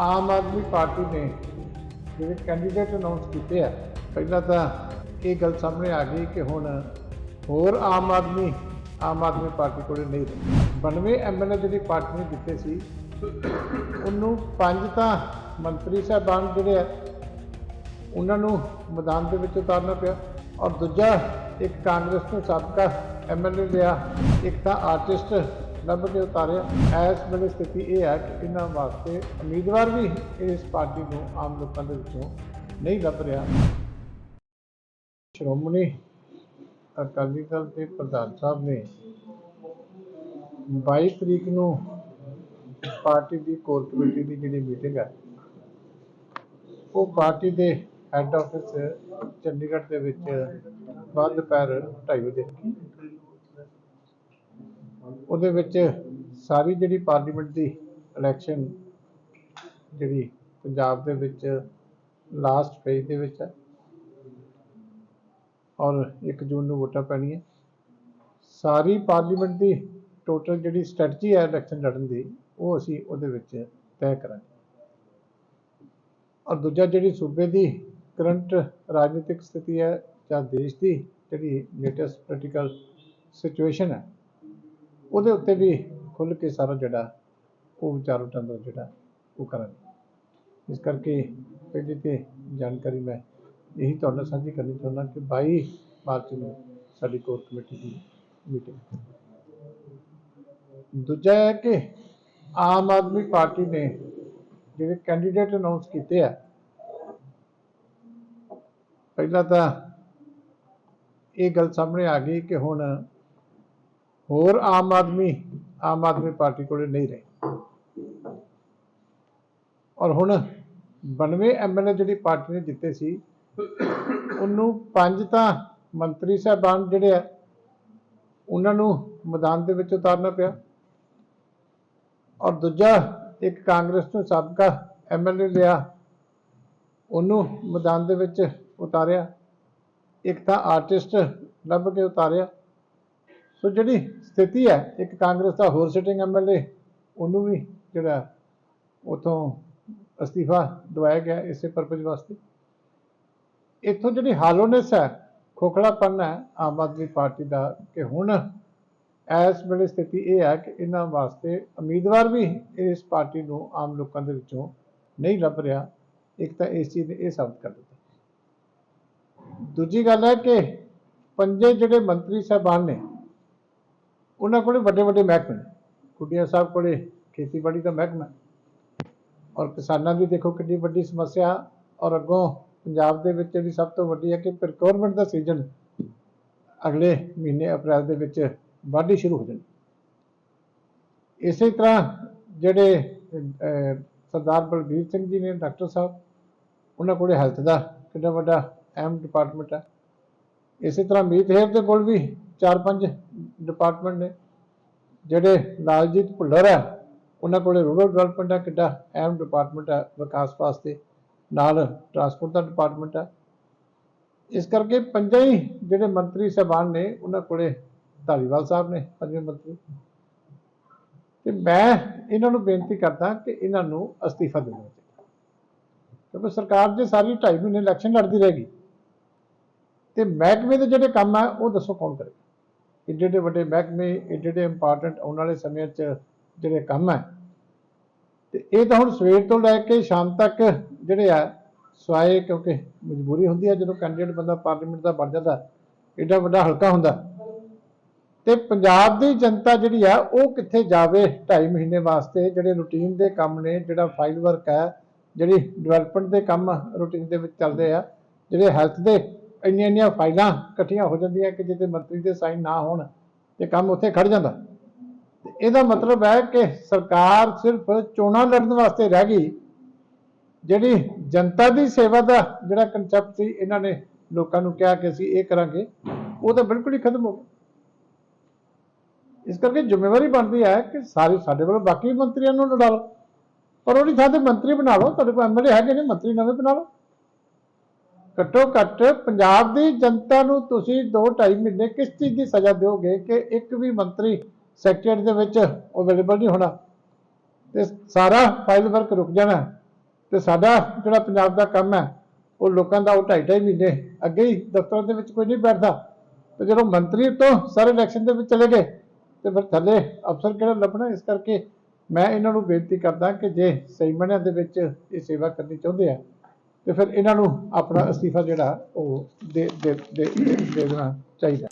Aam Aadmi party ਨੇ ਜਿਹੜੇ candidate announce ਕੀਤੇ ਆ, ਪਹਿਲਾਂ ਤਾਂ ਇਹ ਗੱਲ ਸਾਹਮਣੇ ਆ ਗਈ ਕਿ ਹੁਣ ਹੋਰ ਆਮ ਆਦਮੀ ਆਮ ਆਦਮੀ ਪਾਰਟੀ ਕੋਲ ਨਹੀਂ ਰਹੇ। 92 ਐਮਐਲਏ ਜਿਹੜੀ ਪਾਰਟੀ ਨੇ ਦਿੱਤੇ ਸੀ, ਉਹਨੂੰ ਪੰਜ ਤਾਂ ਮੰਤਰੀ ਸਾਹਿਬਾਨ ਜਿਹੜੇ ਆ, ਉਹਨਾਂ ਨੂੰ ਮੈਦਾਨ ਦੇ ਵਿੱਚ ਉਤਾਰਨਾ ਪਿਆ ਔਰ ਦੂਜਾ ਇੱਕ ਕਾਂਗਰਸ ਨੂੰ ਸਾਬਕਾ ਐਮਐਲਏ ਲਿਆ, ਇੱਕ ਤਾਂ ਆਰਟਿਸਟ ਲੱਭ ਕੇ ਉਤਾਰਿਆ। ਇਸ ਵੇਲੇ ਸਥਿਤੀ ਇਹ ਹੈ ਕਿ ਇਹਨਾਂ ਵਾਸਤੇ ਉਮੀਦਵਾਰ ਵੀ ਇਸ ਪਾਰਟੀ ਨੂੰ ਆਮ ਲੋਕਾਂ ਦੇ ਵਿੱਚੋਂ ਨਹੀਂ ਲੱਭ ਰਿਹਾ। ਸ਼੍ਰੋਮਣੀ ਅਕਾਲੀ ਦਲ ਦੇ ਪ੍ਰਧਾਨ ਸਾਹਿਬ ਨੇ 22 ਤਰੀਕ ਨੂੰ ਪਾਰਟੀ ਦੀ ਕੋਰ ਕਮੇਟੀ ਦੀ ਜਿਹੜੀ ਮੀਟਿੰਗ ਹੈ, ਉਹ ਪਾਰਟੀ ਦੇ ਹੈੱਡ ਆਫਿਸ ਚੰਡੀਗੜ੍ਹ ਦੇ ਵਿੱਚ ਬਾਅਦ ਦੁਪਹਿਰ 2:30 ਵਜੇ ਉਹਦੇ ਵਿੱਚ ਸਾਰੀ ਜਿਹੜੀ ਪਾਰਲੀਮੈਂਟ ਦੀ ਇਲੈਕਸ਼ਨ ਜਿਹੜੀ ਪੰਜਾਬ ਦੇ ਵਿੱਚ ਲਾਸਟ ਫੇਜ਼ ਦੇ ਵਿੱਚ ਹੈ ਔਰ 1 ਜੂਨ ਨੂੰ ਵੋਟਾਂ ਪੈਣੀਆਂ। ਸਾਰੀ ਪਾਰਲੀਮੈਂਟ ਦੀ ਟੋਟਲ ਜਿਹੜੀ ਸਟ੍ਰੈਟਜੀ ਹੈ ਇਲੈਕਸ਼ਨ ਲੜਨ ਦੀ, ਉਹ ਅਸੀਂ ਉਹਦੇ ਵਿੱਚ ਤੈਅ ਕਰਾਂਗੇ। ਔਰ ਦੂਜਾ ਜਿਹੜੀ ਸੂਬੇ ਦੀ ਕਰੰਟ ਰਾਜਨੀਤਿਕ ਸਥਿਤੀ ਹੈ ਜਾਂ ਦੇਸ਼ ਦੀ ਜਿਹੜੀ ਲੇਟੈਸਟ ਪੋਲੀਟੀਕਲ ਸਿਚੁਏਸ਼ਨ ਹੈ ਉਹਦੇ ਉੱਤੇ ਵੀ ਖੁੱਲ੍ਹ ਕੇ ਸਾਰਾ ਜਿਹੜਾ ਉਹ ਵਿਚਾਰ ਵਟਾਂਦਰਾ ਜਿਹੜਾ ਉਹ ਕਰਾਂਗੇ। ਇਸ ਕਰਕੇ ਪਹਿਲੀ ਤੇ ਜਾਣਕਾਰੀ ਮੈਂ ਇਹੀ ਤੁਹਾਡੇ ਨਾਲ ਸਾਂਝੀ ਕਰਨੀ ਚਾਹੁੰਦਾ ਕਿ 22 ਮਾਰਚ ਨੂੰ ਸਾਡੀ ਕੋਰ ਕਮੇਟੀ ਦੀ ਮੀਟਿੰਗ। ਦੂਜਾ ਹੈ ਕਿ ਆਮ ਆਦਮੀ ਪਾਰਟੀ ਨੇ ਜਿਹੜੇ ਕੈਂਡੀਡੇਟ ਅਨਾਉਂਸ ਕੀਤੇ ਆ, ਪਹਿਲਾਂ ਤਾਂ ਇਹ ਗੱਲ ਸਾਹਮਣੇ ਆ ਗਈ ਕਿ ਹੁਣ ਹੋਰ ਆਮ ਆਦਮੀ ਆਮ ਆਦਮੀ ਪਾਰਟੀ ਕੋਲੇ ਨਹੀਂ ਰਹੇ। ਔਰ ਹੁਣ 92 ਐਮਐਲਏ ਜਿਹੜੀ ਪਾਰਟੀ ਨੇ ਜਿੱਤੇ ਸੀ, ਉਹਨੂੰ ਪੰਜ ਤਾਂ ਮੰਤਰੀ ਸਾਹਿਬਾਨ ਜਿਹੜੇ ਆ, ਉਹਨਾਂ ਨੂੰ ਮੈਦਾਨ ਦੇ ਵਿੱਚ ਉਤਾਰਨਾ ਪਿਆ। ਔਰ ਦੂਜਾ ਇੱਕ ਕਾਂਗਰਸ ਨੂੰ ਸਾਬਕਾ ਐਮਐਲਏ ਲਿਆ, ਉਹਨੂੰ ਮੈਦਾਨ ਦੇ ਵਿੱਚ ਉਤਾਰਿਆ। ਇੱਕ ਤਾਂ ਆਰਟਿਸਟ ਲੱਭ ਕੇ ਉਤਾਰਿਆ। ਸੋ ਜਿਹੜੀ ਸਥਿਤੀ ਹੈ, ਇੱਕ ਕਾਂਗਰਸ ਦਾ ਹੋਰ ਸਿਟਿੰਗ ਐਮਐਲਏ ਉਹਨੂੰ ਵੀ ਜਿਹੜਾ ਉਥੋਂ ਅਸਤੀਫਾ ਦਵਾਇਆ ਗਿਆ ਇਸੇ ਪਰਪਸ ਵਾਸਤੇ। ਇੱਥੋਂ ਜਿਹੜੀ ਹਾਲੋਨੈਸ ਹੈ, ਖੋਖਲਾਪਨ ਹੈ ਆਮ ਆਦਮੀ ਪਾਰਟੀ ਦਾ ਕਿ ਹੁਣ ਇਸ ਵੇਲੇ ਸਥਿਤੀ ਇਹ ਹੈ ਕਿ ਇਹਨਾਂ ਵਾਸਤੇ ਉਮੀਦਵਾਰ ਵੀ ਇਸ ਪਾਰਟੀ ਨੂੰ ਆਮ ਲੋਕਾਂ ਦੇ ਵਿੱਚੋਂ ਨਹੀਂ ਲੱਭ ਰਿਹਾ। ਇੱਕ ਤਾਂ ਇਸ ਚੀਜ਼ ਨੇ ਇਹ ਸਾਬਤ ਕਰ ਦਿੱਤਾ। ਦੂਜੀ ਗੱਲ ਹੈ ਕਿ ਪੰਜੇ ਜਿਹੜੇ ਮੰਤਰੀ ਸਾਹਿਬਾਨ ਨੇ ਉਹਨਾਂ ਕੋਲੇ ਵੱਡੇ ਵੱਡੇ ਮਹਿਕਮੇ ਨੇ। ਕੁੱਡੀਆਂ ਸਾਹਿਬ ਕੋਲੇ ਖੇਤੀਬਾੜੀ ਦਾ ਮਹਿਕਮਾ ਔਰ ਕਿਸਾਨਾਂ ਦੀ ਦੇਖੋ ਕਿੰਨੀ ਵੱਡੀ ਸਮੱਸਿਆ ਔਰ ਅੱਗੋਂ ਪੰਜਾਬ ਦੇ ਵਿੱਚ ਜਿਹੜੀ ਸਭ ਤੋਂ ਵੱਡੀ ਹੈ ਕਿ ਪ੍ਰੋਕਿਉਰਮੈਂਟ ਦਾ ਸੀਜ਼ਨ ਅਗਲੇ ਮਹੀਨੇ ਅਪ੍ਰੈਲ ਦੇ ਵਿੱਚ ਵਾਢੀ ਸ਼ੁਰੂ ਹੋ ਜਾਣੀ। ਇਸੇ ਤਰ੍ਹਾਂ ਜਿਹੜੇ ਸਰਦਾਰ ਬਲਬੀਰ ਸਿੰਘ ਜੀ ਨੇ, ਡਾਕਟਰ ਸਾਹਿਬ, ਉਹਨਾਂ ਕੋਲੇ ਹੈਲਥ ਦਾ ਕਿੰਨਾ ਵੱਡਾ ਅਹਿਮ ਡਿਪਾਰਟਮੈਂਟ ਹੈ। ਇਸੇ ਤਰ੍ਹਾਂ ਮੀਤ ਹੇਰ ਦੇ ਕੋਲ ਵੀ ਚਾਰ ਪੰਜ ਡਿਪਾਰਟਮੈਂਟ ਨੇ ਜਿਹੜੇ ਲਾਲਜੀਤ ਭੁੱਲਰ ਹੈ ਉਹਨਾਂ ਕੋਲੇ ਰੂਰਲ ਡਿਵੈਲਪਮੈਂਟ ਦਾ ਕਿੱਡਾ ਅਹਿਮ ਡਿਪਾਰਟਮੈਂਟ ਹੈ ਵਿਕਾਸ ਵਾਸਤੇ, ਨਾਲ ਟਰਾਂਸਪੋਰਟ ਦਾ ਡਿਪਾਰਟਮੈਂਟ ਆ। ਇਸ ਕਰਕੇ ਪੰਜਾਂ ਹੀ ਜਿਹੜੇ ਮੰਤਰੀ ਸਾਹਿਬਾਨ ਨੇ, ਉਹਨਾਂ ਕੋਲੇ ਧਾਲੀਵਾਲ ਸਾਹਿਬ ਨੇ ਪੰਜਵੇਂ ਮੰਤਰੀ। ਤੇ ਮੈਂ ਇਹਨਾਂ ਨੂੰ ਬੇਨਤੀ ਕਰਦਾ ਕਿ ਇਹਨਾਂ ਨੂੰ ਅਸਤੀਫਾ ਦੇਣਾ ਚਾਹੀਦਾ। ਕਿਉਂਕਿ ਸਰਕਾਰ ਜੇ ਸਾਰੀ 2.5 ਮਹੀਨੇ ਇਲੈਕਸ਼ਨ ਲੜਦੀ ਰਹੇਗੀ, ਤੇ ਮਹਿਕਮੇ ਦੇ ਜਿਹੜੇ ਕੰਮ ਆ, ਉਹ ਦੱਸੋ ਕੌਣ ਕਰੇ ਏਡੇ ਏਡੇ ਵੱਡੇ ਮਹਿਕਮੇ ਏਡੇ ਏਡੇ ਇੰਪੋਰਟੈਂਟ ਆਉਣ ਵਾਲੇ ਸਮੇਂ 'ਚ ਜਿਹੜੇ ਕੰਮ ਹੈ। ਤੇ ਇਹ ਤਾਂ ਹੁਣ ਸਵੇਰ ਤੋਂ ਲੈ ਕੇ ਸ਼ਾਮ ਤੱਕ ਜਿਹੜੇ ਆ, ਸਵਾਏ ਕਿਉਂਕਿ ਮਜਬੂਰੀ ਹੁੰਦੀ ਹੈ, ਜਦੋਂ ਕੈਂਡੀਡੇਟ ਬੰਦਾ ਪਾਰਲੀਮੈਂਟ ਦਾ ਬਣ ਜਾਂਦਾ, ਏਡਾ ਵੱਡਾ ਹਲਕਾ ਹੁੰਦਾ। ਤੇ ਪੰਜਾਬ ਦੀ ਜਨਤਾ ਜਿਹੜੀ ਆ, ਉਹ ਕਿੱਥੇ ਜਾਵੇ 2.5 ਮਹੀਨੇ ਵਾਸਤੇ? ਜਿਹੜੇ ਰੂਟੀਨ ਦੇ ਕੰਮ ਨੇ, ਜਿਹੜਾ ਫਾਈਲ ਵਰਕ ਹੈ, ਜਿਹੜੀ ਡਿਵੈਲਪਮੈਂਟ ਦੇ ਕੰਮ ਰੂਟੀਨ ਦੇ ਵਿੱਚ ਚੱਲਦੇ ਆ, ਜਿਹੜੇ ਹੈਲਥ ਦੇ ਇੰਨੀਆਂ ਇੰਨੀਆਂ ਫਾਈਲਾਂ ਇਕੱਠੀਆਂ ਹੋ ਜਾਂਦੀਆਂ ਕਿ ਜਿੱਤੇ ਮੰਤਰੀ ਦੇ ਸਾਈਨ ਨਾ ਹੋਣ ਤੇ ਕੰਮ ਉੱਥੇ ਖੜ ਜਾਂਦਾ। ਤੇ ਇਹਦਾ ਮਤਲਬ ਹੈ ਕਿ ਸਰਕਾਰ ਸਿਰਫ ਚੋਣਾਂ ਲੜਨ ਵਾਸਤੇ ਰਹਿ ਗਈ। ਜਿਹੜੀ ਜਨਤਾ ਦੀ ਸੇਵਾ ਦਾ ਜਿਹੜਾ ਕਨਸੈਪਟ ਸੀ, ਇਹਨਾਂ ਨੇ ਲੋਕਾਂ ਨੂੰ ਕਿਹਾ ਕਿ ਅਸੀਂ ਇਹ ਕਰਾਂਗੇ, ਉਹ ਤਾਂ ਬਿਲਕੁਲ ਹੀ ਖਤਮ ਹੋ ਗਿਆ ਇਸ ਕਰਕੇ ਜ਼ਿੰਮੇਵਾਰੀ ਬਣਦੀ ਹੈ ਕਿ ਸਾਰੇ ਸਾਡੇ ਵੱਲੋਂ ਬਾਕੀ ਮੰਤਰੀਆਂ ਨੂੰ ਲੜਾ ਲਓ। ਪਰ ਉਹਦੀ ਥਾਂ ਤੇ ਮੰਤਰੀ ਬਣਾ ਲਓ, ਤੁਹਾਡੇ ਕੋਲ ਐਮਐਲਏ ਹੈਗੇ ਨੇ, ਮੰਤਰੀ ਨਵੇਂ ਬਣਾ ਲਓ। ਘੱਟੋ ਘੱਟ ਪੰਜਾਬ ਦੀ ਜਨਤਾ ਨੂੰ ਤੁਸੀਂ 2.5 ਮਹੀਨੇ ਕਿਸ ਚੀਜ਼ ਦੀ ਸਜ਼ਾ ਦਿਓਗੇ ਕਿ ਇੱਕ ਵੀ ਮੰਤਰੀ ਸੈਕਟਰੀਏਟ ਦੇ ਵਿੱਚ ਅਵੇਲੇਬਲ ਨਹੀਂ ਹੋਣਾ? ਤੇ ਸਾਰਾ ਫਾਈਲ ਵਰਕ ਰੁਕ ਜਾਣਾ। ਤੇ ਸਾਡਾ ਜਿਹੜਾ ਪੰਜਾਬ ਦਾ ਕੰਮ ਹੈ, ਉਹ ਲੋਕਾਂ ਦਾ ਉਹ ਢਾਈ ਢਾਈ ਮਹੀਨੇ ਅੱਗੇ ਹੀ ਦਫ਼ਤਰਾਂ ਦੇ ਵਿੱਚ ਕੋਈ ਨਹੀਂ ਬੈਠਦਾ। ਤੇ ਜਦੋਂ ਮੰਤਰੀ ਤੋਂ ਸਾਰੇ ਇਲੈਕਸ਼ਨ ਦੇ ਵਿੱਚ ਚਲੇ ਗਏ, ਤੇ ਫਿਰ ਥੱਲੇ ਅਫਸਰ ਕਿਹੜਾ ਲੱਭਣਾ? ਇਸ ਕਰਕੇ ਮੈਂ ਇਹਨਾਂ ਨੂੰ ਬੇਨਤੀ ਕਰਦਾ ਕਿ ਜੇ ਸਹੀ ਮਾਇਨਿਆਂ ਦੇ ਵਿੱਚ ਇਹ ਸੇਵਾ ਕਰਨੀ ਚਾਹੁੰਦੇ ਆ ਤੇ ਫਿਰ ਇਹਨਾਂ ਨੂੰ ਆਪਣਾ ਅਸਤੀਫਾ ਜਿਹੜਾ ਉਹ ਦੇ ਦੇ ਦੇਣਾ ਚਾਹੀਦਾ।